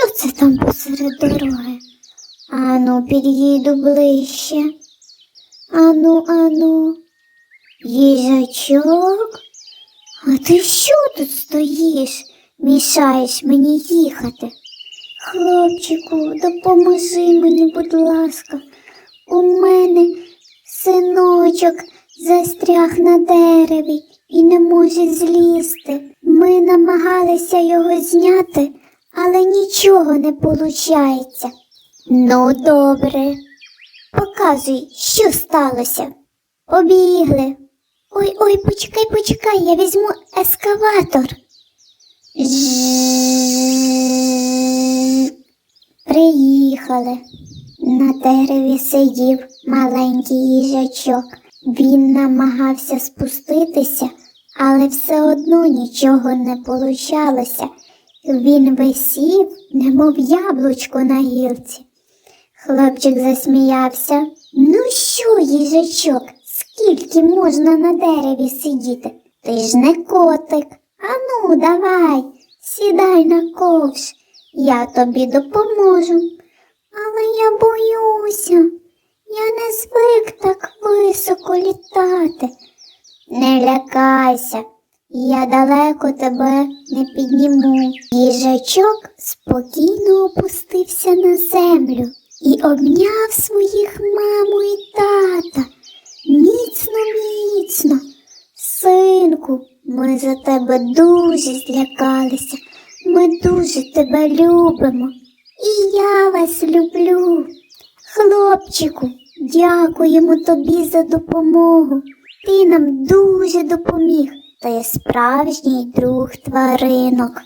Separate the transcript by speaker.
Speaker 1: що це там посеред дороги? Ану, під'їду ближче. Ану, ану, їжачок. А ти що тут стоїш? Мішаєш мені їхати. Хлопчику, допоможи мені, будь ласка. У мене синочок застряг на дереві і не може злізти. Ми намагалися його зняти, але нічого не виходить. Ну, добре. Показуй, що сталося. Побігли. Ой, ой, почекай, почекай, я візьму ескаватор. Приїхали. На дереві сидів маленький їжачок. Він намагався спуститися, але все одно нічого не получалося. Він висів, немов яблучко на гілці. Хлопчик засміявся. Ну що, їжачок, скільки можна на дереві сидіти? Ти ж не котик. Ану, давай, сідай на ковш, я тобі допоможу. Але я боюся, я не звик так високо літати. Не лякайся, я далеко тебе не підніму. Їжачок спокійно опустився на землю і обняв своїх маму і тата. Міцно, міцно. Синку, ми за тебе дуже злякалися. Ми дуже тебе любимо. І я вас люблю. Хлопчику, дякуємо тобі за допомогу. Ти нам дуже допоміг. Ти справжній друг тваринок.